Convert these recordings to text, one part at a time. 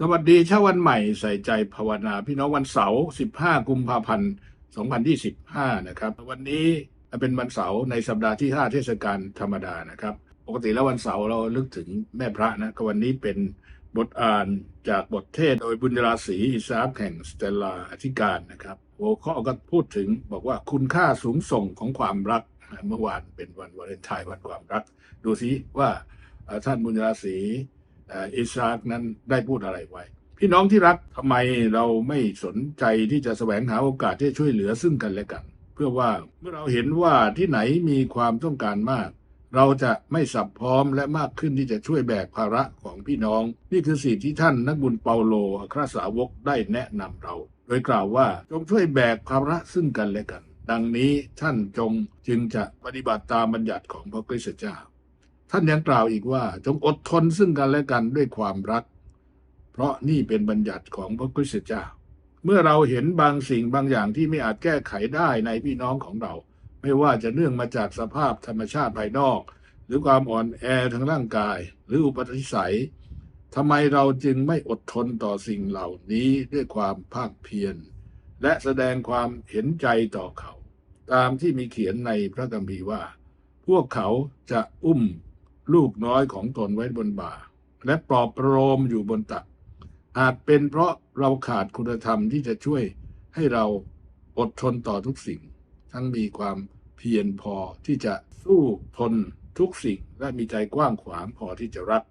สวัสดีเช้าวันใหม่ใส่ใจภาวนา พี่น้องวันเสาร์ 15 กุมภาพันธ์ 2025 นะครับ วันนี้เป็นวันเสาร์ในสัปดาห์ที่ 5 เทศกาลธรรมดานะครับ ปกติแล้ววันเสาร์เราลึกถึงแม่พระนะก็วันนี้เป็นบทอ่านจากบทเทศโดยบุญราศีอิสาฟแห่งสเตลลาอธิการนะครับหัวข้อก็พูดถึงบอกว่าคุณค่าสูงส่งของความรัก เมื่อวานเป็นวันวาเลนไทน์วันความรัก ดูสิว่าท่านบุญราศี เอ่ออิสราฟนั้นได้พูดอะไรไว้ พี่น้องที่รักทำไมเราไม่สนใจที่จะแสวงหาโอกาสที่จะช่วยเหลือซึ่งกันและกัน เพื่อว่าเมื่อเราเห็นว่าที่ไหนมีความต้องการมาก เราจะไม่สับพร้อมและมากขึ้นที่จะช่วยแบกภาระของพี่น้อง นี่คือสิ่งที่ท่านนักบุญเปาโลอัครสาวกได้แนะนำเรา โดยกล่าวว่าจงช่วยแบกภาระซึ่งกันและกัน ดังนี้ท่านจงจึงจะปฏิบัติตามบัญญัติของพระคริสต์เจ้า ท่านยังกล่าวอีกว่า จงอดทนซึ่งกันและกันด้วยความรัก เพราะนี่เป็นบัญญัติของพระคริสตเจ้า เมื่อเราเห็นบางสิ่งบางอย่างที่ไม่อาจแก้ไขได้ในพี่น้องของเรา ไม่ว่าจะเนื่องมาจากสภาพธรรมชาติภายนอก หรือความอ่อนแอทางร่างกาย หรืออุปนิสัยทำไมเราจึงไม่อดทนต่อสิ่งเหล่านี้ด้วยความภาคเพียรและแสดงความเห็นใจต่อเขา ตามที่มีเขียนในพระคัมภีร์ว่า พวกเขาจะอุ้ม ลูกน้อยของตนไว้บนบ่า และปลอบประโลมอยู่บนตัก อาจเป็นเพราะเราขาดคุณธรรมที่จะช่วยให้เราอดทนต่อทุกสิ่ง ทั้งมีความเพียรพอที่จะสู้ทนทุกสิ่งและมีใจกว้างขวางพอที่จะรัก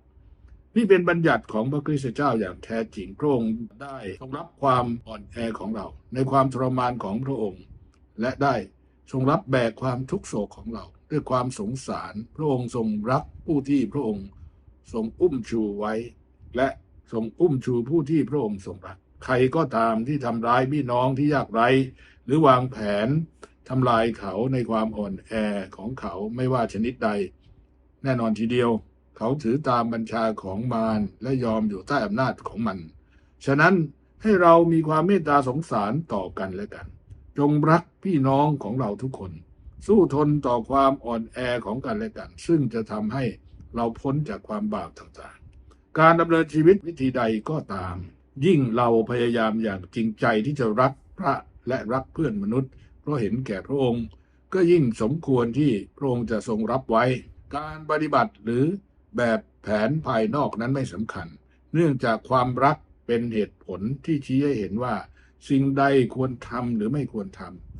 นี่เป็นบัญญัติของพระคริสต์เจ้าอย่างแท้จริงพระองค์ได้ทรงรับความอ่อนแอของเรา ในความทรมานของพระองค์ และได้ทรงรับแบกความทุกโศกของเรา ด้วยความสงสาร พระองค์ทรงรักผู้ที่พระองค์ทรงอุ้มชูไว้ และทรงอุ้มชูผู้ที่พระองค์ทรงรัก ใครก็ตามที่ทำร้ายพี่น้องที่ยากไร้ หรือวางแผนทำลายเขาในความอ่อนแอของเขาไม่ว่าชนิดใด แน่นอนทีเดียว เขาถือตามบัญชาของมารและยอมอยู่ใต้อำนาจของมัน ฉะนั้นให้เรามีความเมตตาสงสารต่อกันและกัน จงรักพี่น้องของเราทุกคน สู้ทนต่อความอ่อนแอของกันและกัน ซึ่งจะทำให้เราพ้นจากความบาปต่างๆ การดำเนินชีวิตวิธีใดก็ตาม ยิ่งเราพยายามอย่างจริงใจที่จะรักพระและรักเพื่อนมนุษย์ เพราะเห็นแก่พระองค์ ก็ยิ่งสมควรที่พระองค์จะทรงรับไว้ การปฏิบัติหรือแบบแผนภายนอกนั้นไม่สำคัญ เนื่องจากความรักเป็นเหตุผลที่ชี้ให้เห็นว่า สิ่งใดควรทำหรือไม่ควรทำ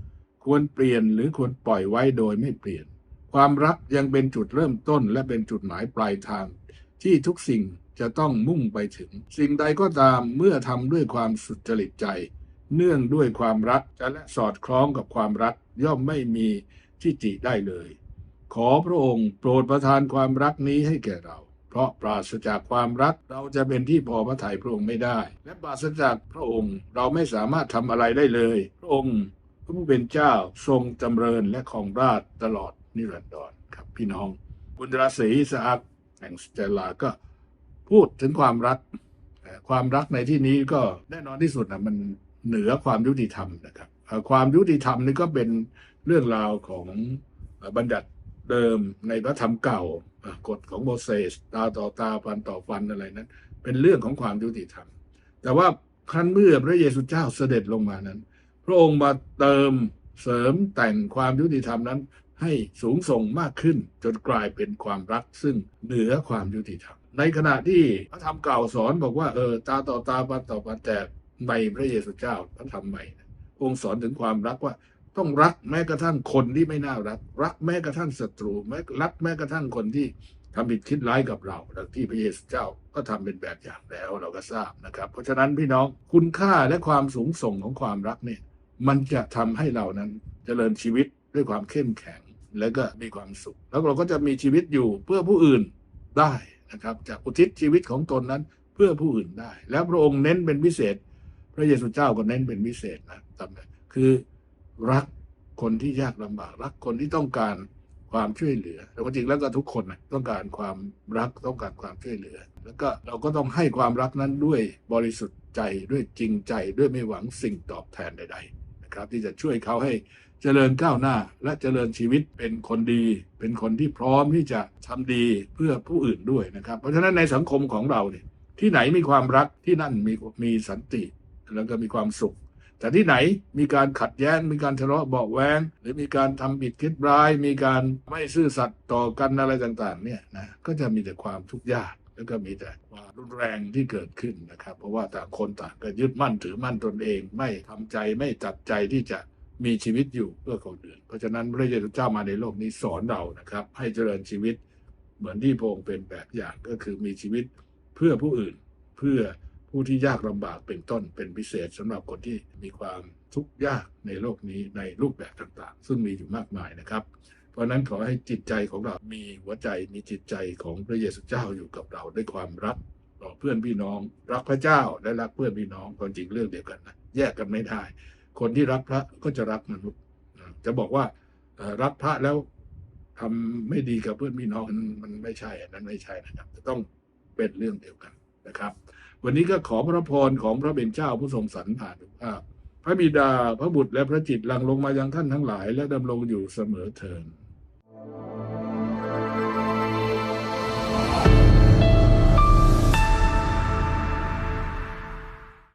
ควรเปลี่ยนหรือควรปล่อยไว้โดยไม่เปลี่ยน ความรักยังเป็นจุดเริ่มต้นและเป็นจุดหมายปลายทาง ที่ทุกสิ่งจะต้องมุ่งไปถึง สิ่งใดก็ตามเมื่อทำด้วยความสุจริตใจ เนื่องด้วยความรักจะและสอดคล้องกับความรักย่อมไม่มีที่จิได้เลย ขอพระองค์โปรดประทานความรักนี้ให้แก่เรา เพราะปราศจากความรักเราจะเป็นที่พอพระทัยพระองค์ไม่ได้ และปราศจากพระองค์เราไม่สามารถทำอะไรได้เลย พระองค์ พระผู้เป็นเจ้าทรงจำเริญและครองราชตลอดนิรันดรครับพี่น้องบุญราศีสหักแห่งสเตลลาก็พูดถึงความรัก ความรักในที่นี้ก็แน่นอนที่สุดนะมันเหนือความยุติธรรมนะครับ ความยุติธรรมนี่ก็เป็นเรื่องราวของบัญญัติเดิมในพระธรรมเก่ากฎของโมเสสตาต่อตาฟันต่อฟันอะไรนั้น เป็นเรื่องของความยุติธรรม แต่ว่าครั้นเมื่อพระเยซูเจ้าเสด็จลงมานั้น พระองค์มาเติมเสริมแต่งความยุติธรรมนั้น ให้สูงส่งมากขึ้น จนกลายเป็นความรักซึ่งเหนือความยุติธรรม ในขณะที่พระธรรมเก่าสอนบอกว่าเออตาต่อตาฟันต่อฟันแต่ในพระเยซูเจ้าพระธรรมใหม่นะองค์สอนถึงความรักว่าต้องรักแม้กระทั่งคนที่ไม่น่ารัก รักแม้กระทั่งศัตรูแม้รักแม้กระทั่งคนที่ทำผิดคิดร้ายกับเราดังที่พระเยซูเจ้าก็ทำเป็นแบบอย่างแล้วเราก็ทราบนะครับ เพราะฉะนั้นพี่น้องคุณค่าและความสูงส่งของความรักเนี่ย มันจะทำให้เรานั้นเจริญชีวิตด้วยความเข้มแข็งและก็มีความสุข แล้วเราก็จะมีชีวิตอยู่เพื่อผู้อื่นได้นะครับจะอุทิศชีวิตของตนนั้นเพื่อผู้อื่นได้ แล้วพระองค์เน้นเป็นพิเศษ พระเยซูเจ้าก็เน้นเป็นพิเศษนะจำได้คือรักคนที่ยากลำบาก รักคนที่ต้องการความช่วยเหลือแต่จริงแล้วก็ทุกคนนะต้องการความรักต้องการความช่วยเหลือ แล้วก็เราก็ต้องให้ความรักนั้นด้วยบริสุทธิ์ใจด้วยจริงใจด้วยไม่หวังสิ่งตอบแทนใด ๆ ครับ ที่จะช่วยเขาให้เจริญก้าวหน้า และเจริญชีวิตเป็นคนดี เป็นคนที่พร้อมที่จะทำดีเพื่อผู้อื่นด้วยนะครับ เพราะฉะนั้นในสังคมของเราเนี่ยที่ไหนมีความรักที่นั่นมีมีสันติ แล้วก็มีความสุข แต่ที่ไหนมีการขัดแย้งมีการทะเลาะเบาแวงหรือมีการทำผิดคิดร้าย มีการไม่ซื่อสัตย์ต่อกันอะไรต่างๆเนี่ยนะก็จะมีแต่ความทุกข์ยาก แล้วก็มีแต่ความรุนแรงที่เกิดขึ้นนะครับ เพราะว่าต่างคนต่างก็ยึดมั่นถือมั่นตนเอง ไม่ทำใจไม่ตัดใจที่จะมีชีวิตอยู่เพื่อคนอื่น เพราะฉะนั้นพระเยซูเจ้ามาในโลกนี้สอนเรานะครับ ให้เจริญชีวิตเหมือนที่พระองค์เป็นแบบอย่างก็คือมีชีวิตเพื่อผู้อื่น เพื่อผู้ที่ยากลำบากเป็นต้นเป็นพิเศษสำหรับคนที่มีความทุกข์ยากในโลกนี้ในรูปแบบต่างๆ ซึ่งมีอยู่มากมายนะครับ เพราะนั้นขอให้จิตใจของเรามีหัวใจมีจิตใจของพระเยซูเจ้าอยู่กับเราด้วยความรักต่อเพื่อนพี่น้องรักพระเจ้าและรักเพื่อนพี่น้องความจริงเรื่องเดียวกันนะแยกกันไม่ได้ คนที่รักพระก็จะรักมนุษย์นจะบอกว่ารักพระแล้วทำไม่ดีกับเพื่อนพี่น้องมันมันไม่ใช่นั้นไม่ใช่นะครับจะต้องเป็นเรื่องเดียวกันนะครับ วันนี้ก็ขอพระพรของพระเป็นเจ้าผู้ทรงสรรผ่านุภาพพระบิดาพระบุตรและพระจิตหลังลงมายังท่านทั้งหลาย และดำรงอยู่เสมอเทิน